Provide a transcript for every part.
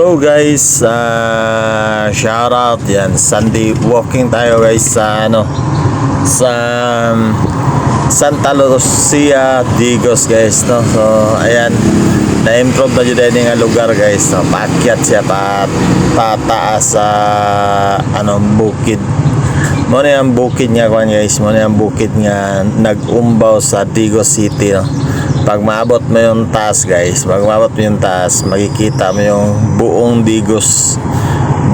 So guys, uh, shout out yan. Sunday walking tayo guys sa ano sa um, Santa Lucia Digos guys no. So ayan na-improve na jud nga lugar guys no. Paakyat siya pa pataas sa ano bukid. Mo na yung bukid nga kwan guys, mo na yung bukid nga nag-umbaw sa Digos City no. Pag maabot mo yung taas guys, pag maabot mo yung taas, makikita mo yung buong Digos.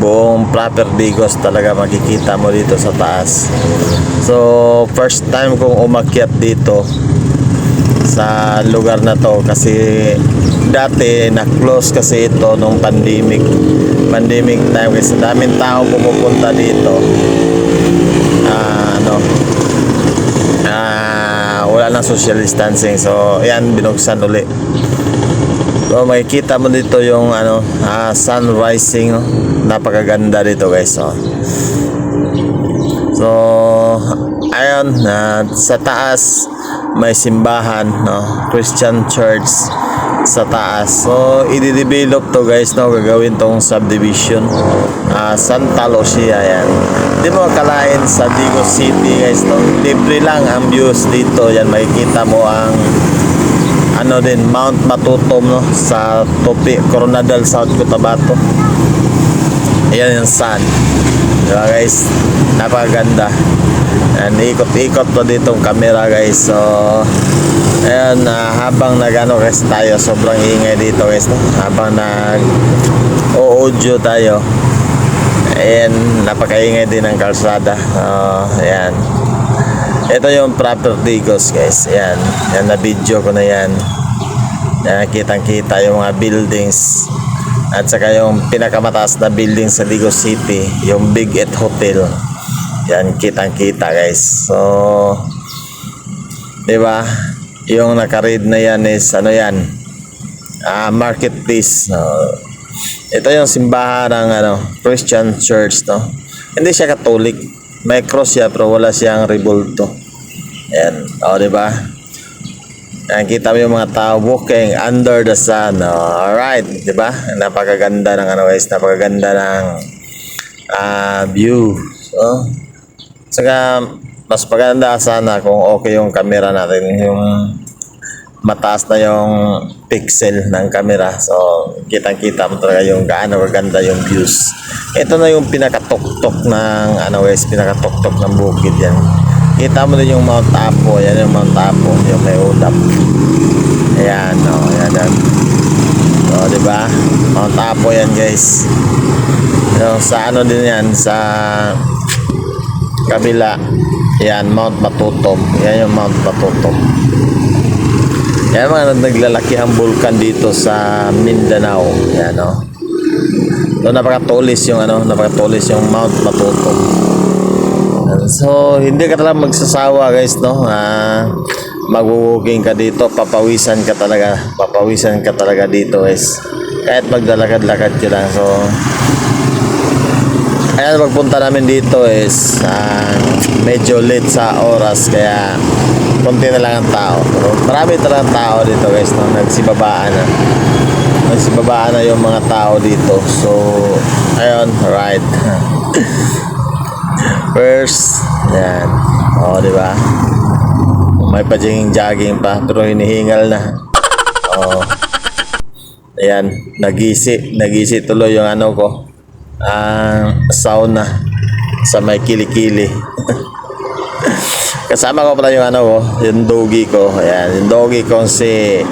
Buong proper Digos talaga makikita mo dito sa taas. So, first time kong umakyat dito sa lugar na to kasi dati na-close kasi ito nung pandemic. Pandemic time kasi daming tao pumupunta dito. Ah, ano, ah, nang social distancing. So, ayan, binuksan uli. So, makikita mo dito yung ano, ah, sun rising. Napakaganda dito, guys. Oh. So, ayun, na sa taas may simbahan, no? Christian church sa taas. So, i-develop to guys, no? Gagawin tong subdivision. Ah, Santa Lucia, yan. Di mo akalain sa Digos City, guys, no? Libre lang ang views dito. Yan, makikita mo ang ano din, Mount Matutom, no? Sa Topi, Coronadal, South Cotabato. Ayan yung sun. Diba guys? Napakaganda. And ikot-ikot pa dito ang camera guys. So, ayan, ah, habang nagano guys tayo, sobrang ingay dito guys. Habang nag audio tayo. Ayan, napakaingay din ng kalsada. Uh, ayan. Ito yung proper Digos guys. Ayan. Yan na video ko na yan. Yan, kitang-kita yung mga buildings. At saka yung pinakamataas na building sa Digos City, yung Big Et Hotel. Yan, kitang-kita guys. So, di ba? Yung naka-read na yan is, ano yan? Ah, marketplace. No? Ito yung simbahan ng ano, Christian Church, no? Hindi siya Catholic. May cross siya, pero wala siyang rebulto. Yan. O, di ba? Yan, kita mo yung mga tao walking under the sun. Oh, alright, di ba? Napakaganda ng ano guys, napakaganda ng ah, view. So, saka mas maganda sana kung okay yung camera natin, yung mataas na yung pixel ng camera. So, kitang-kita mo talaga yung gaano kaganda yung views. Ito na yung pinakatuktok ng ano guys, pinakatuktok ng bukid yan. Kita mo din yung Mount Apo, yan yung Mount Apo, yung may ulap. Ayan, oh, ayan, yan. So, di ba? Mount Apo yan, guys. Yung sa ano din yan, sa kabila. Yan, Mount Matutom. Yan yung Mount Matutom. Yan mga naglalaki ang bulkan dito sa Mindanao. Yan, oh. So, napakatulis yung ano, napakatulis yung Mount Matutom. So, hindi ka talaga magsasawa guys, no? Ah, magwo-walking ka dito, papawisan ka talaga. Papawisan ka talaga dito guys. Kahit maglalakad-lakad ka lang. So, ayan, pagpunta namin dito is ah, medyo late sa oras. Kaya, konti na lang ang tao. Pero marami talagang tao dito guys, no? Nagsibabaan na. Nagsibabaan na yung mga tao dito. So, ayun, right. First, yan. O, di ba? May pa-jogging pa, pero hinihingal na. O. Ayan, nagisi, nagisi tuloy yung ano ko. Ang sauna sa may kilikili. Kasama ko pala yung ano ko, yung doggy ko. Ayan, yung doggy ko si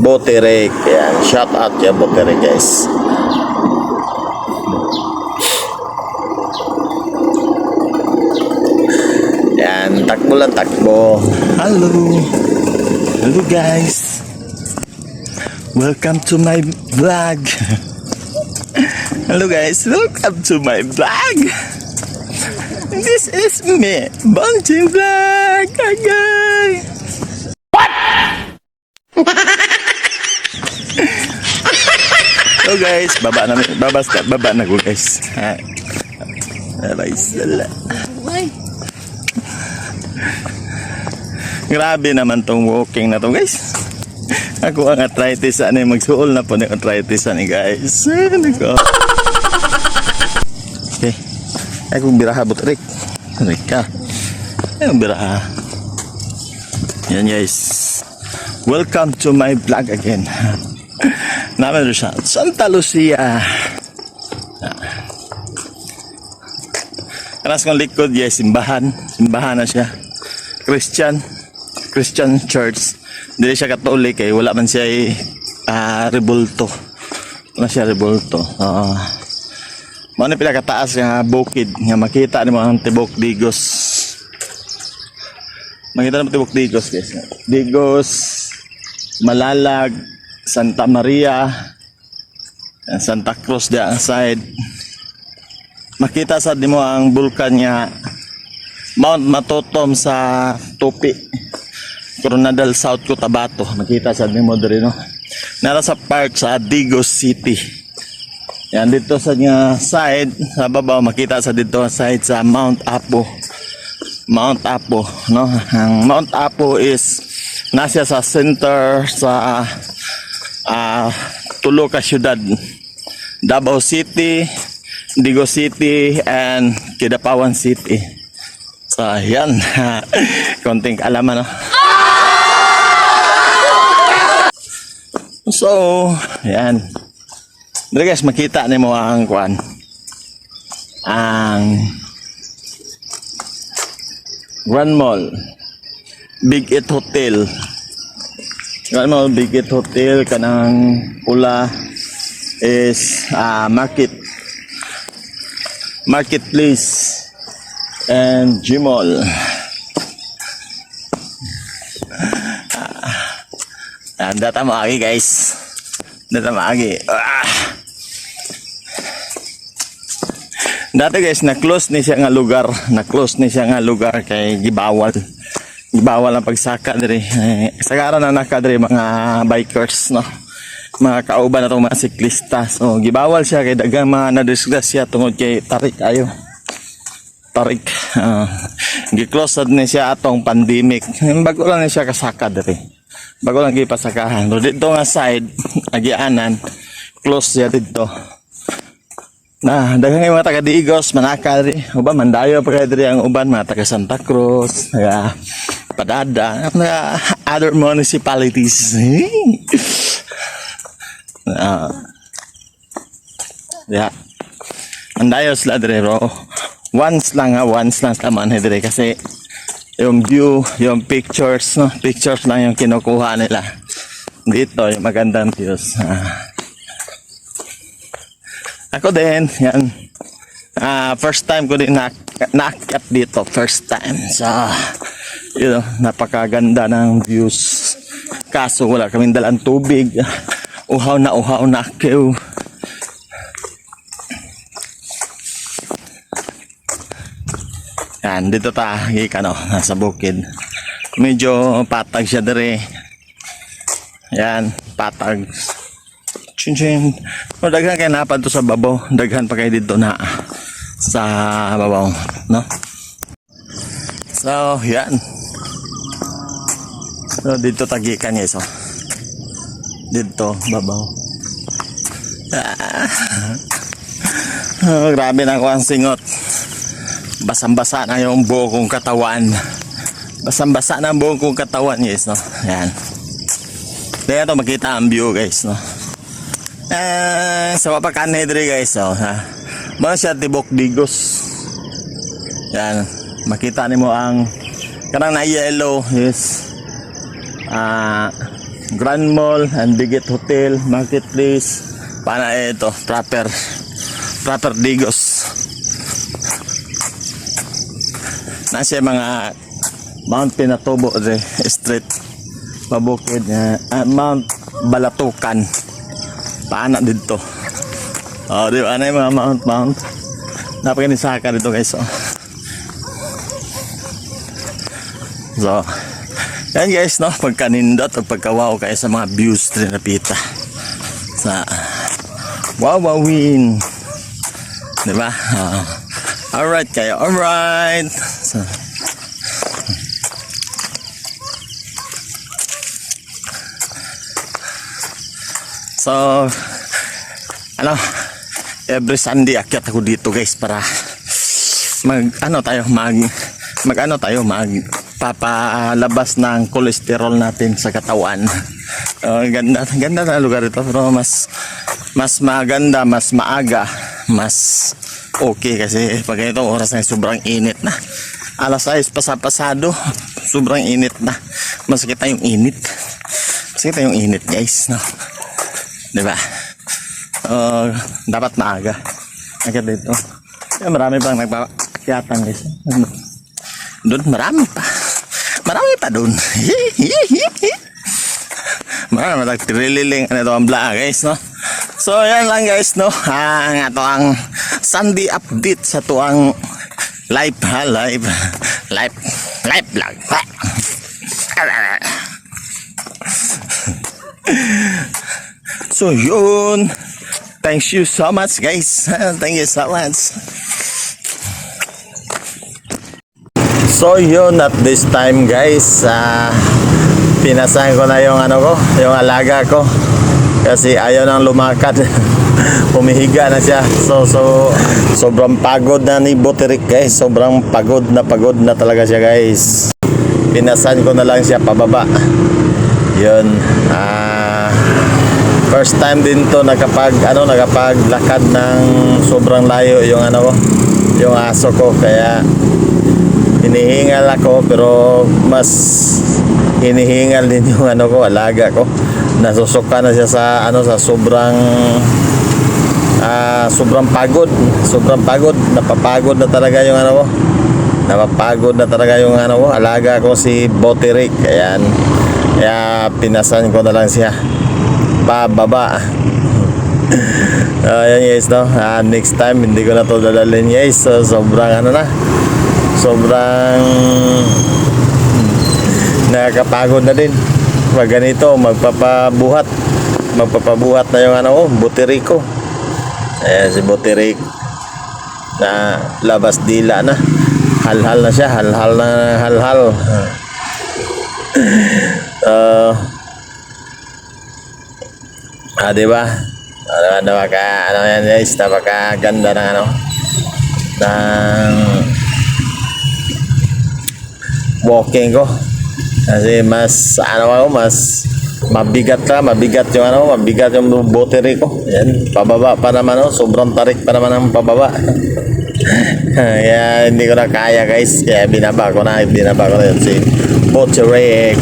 Boterek. Ayan, shout out yung Boterek guys. Yan, takbo lang takbo. Hello. Hello guys. Welcome to my vlog. Hello guys, welcome to my vlog. This is me, Bunting Vlog. Agay. Hello guys, baba na baba baba na ko guys. Ha. Sala. Grabe naman tong walking na to guys. Ako ang arthritis ani magsuol na po ni arthritis ani guys. Ano ko? Okay. Ako biraha but Rick. Rick ka. Ayun biraha. Yan guys. Welcome to my vlog again. Namin rin siya. Santa Lucia. Kanas kong likod, yes, simbahan. Simbahan na siya. Christian. Christian Church. Hindi siya katolik eh. Wala man siya eh, ah, rebulto. Wala siya rebulto. Oo. Mo ni pila kataas nga bukid nga makita ni mga tibok digos. Makita na mo tibok digos guys. Digos, Malalag, Santa Maria, and Santa Cruz di ang side. Makita sa di mo ang bulkan nga Mount Matotom sa Tupi. Coronadal South Cotabato. Makita sa di mo diri no. Nara sa part sa Digos City. Yan dito sa niya side, sa babaw makita sa dito side sa Mount Apo. Mount Apo, no? Ang Mount Apo is nasa sa center sa ah tulo ka syudad. Davao City, Digo City, and Kidapawan City. So, yan. Konting kaalaman, no? So, yan. Dito guys, makita ni mo ang kuan. Ang Grand Mall. Big It Hotel. Grand Mall, Big It Hotel. Kanang pula is ah, Market. Marketplace. And Gmall. Ah, data mo agi guys. Data mo agi. Ah. Dati guys, na-close ni siya nga lugar. Na-close ni siya nga lugar kay gibawal. Gibawal ang pagsaka diri. Eh, sagara na naka diri mga bikers, no? Mga kauban na itong mga siklista. So, gibawal siya kay dagang mga nadisgrasya tungod kay tarik ayo. Tarik. Uh, gi-close sad ni siya atong pandemic. Bago lang ni siya kasaka diri. Bago lang gipasakahan. So, dito nga side, agianan, close siya dito na daghang mga taga Digos manaka diri uban mandayo pa kay diri ang uban mga taga Santa Cruz taga Padada mga other municipalities. Ah. yeah. Mandayo sila diri bro. Once lang ha once lang sa man diri kasi yung view yung pictures no? Pictures lang yung kinukuha nila. Dito yung magandang views. Ah. Ako din, yan. Ah, first time ko din na naakyat dito, first time. So, you know, napakaganda ng views. Kaso wala kaming dalang tubig. Uhaw na uhaw na akiw. Yan, dito ta, gikan no, nasa bukid. Medyo patag siya dere. Yan, patag. Chin chin. O daghan kay napad to sa babaw. Daghan pa kay dito na sa babaw, no? So, yan. So, dito tagikan guys, oh. Dito, babaw. Ah. Oh, grabe na ako ang singot. Basang-basa na yung buo kong katawan. Basang-basa na ang buo kong katawan, guys, no? Yan. Kaya to makita ang view, guys, no? Eh, sa mapakan diri guys, oh, ha. Mga siya tibok digos. Yan, makita nimo ang kanang na yellow is ah Grand Mall and Bigot Hotel, Marketplace. Pana ito, proper proper digos. Nasa mga Mount Pinatubo de Street pabukid uh, Mount Balatukan paana dito. Oh, di ba? Ano yung mga mount mount? Napakanisaka dito guys. Oh. So, yan guys, no? Pagkanindot o pagkawaw kayo sa mga views din napita. Sa Wawawin. Di ba? Uh, alright kayo. Alright. So, ano, every Sunday akyat ako dito guys para mag, ano tayo, mag, mag ano tayo, mag papalabas ng kolesterol natin sa katawan. Uh, ganda, ganda na lugar ito pero mas mas maganda, mas maaga, mas okay kasi pag ito oras na sobrang init na. Alas 6 pasapasado, sobrang init na. Mas kita yung init. Mas kita yung init guys, no? 'Di ba? Uh, dapat maaga. Agad dito. Eh, marami pang nagpapakyatan guys. Doon marami pa. Marami pa doon. marami pa trililing ano to ang bla guys no. So yan lang guys no. Ah, nga to ang Sunday update sa tuang live ha live live live vlog. So yun. Thank you so much guys. Thank you so much. So yun at this time guys, ah pinasahin ko na yung ano ko, yung alaga ko. Kasi ayaw nang lumakad. Pumihiga na siya. So so sobrang pagod na ni Boterik guys. Sobrang pagod na pagod na talaga siya guys. Pinasan ko na lang siya pababa. Yun. Ah first time din to nakapag ano nakapaglakad ng sobrang layo yung ano ko yung aso ko. Kaya hinihingal ako pero mas hinihingal din yung ano ko alaga ko. Nasusuka na siya sa ano sa sobrang ah sobrang pagod. Sobrang pagod. Napapagod na talaga yung ano ko. Napapagod na talaga yung ano ko. Alaga ko si Boterick ayan. Kaya pinasan ko na lang siya pababa ayan guys no? Ah, next time hindi ko na to dadalhin guys. So, sobrang ano na. Sobrang nakakapagod na din. Pag ganito magpapabuhat. Magpapabuhat na yung ano ko butiriko. Ayan si butirik na labas dila na. Halhal na siya. Halhal na halhal. Uh, ah di ba ano napaka ano yan guys napaka ganda ng ano ng walking ko kasi mas ano ako mas mabigat ka mabigat yung ano mabigat yung bottery ko yan pababa pa naman oh sobrang tarik pa naman ang pababa kaya hindi ko na kaya guys. Kaya binaba ko na binaba ko na yun si. Bottery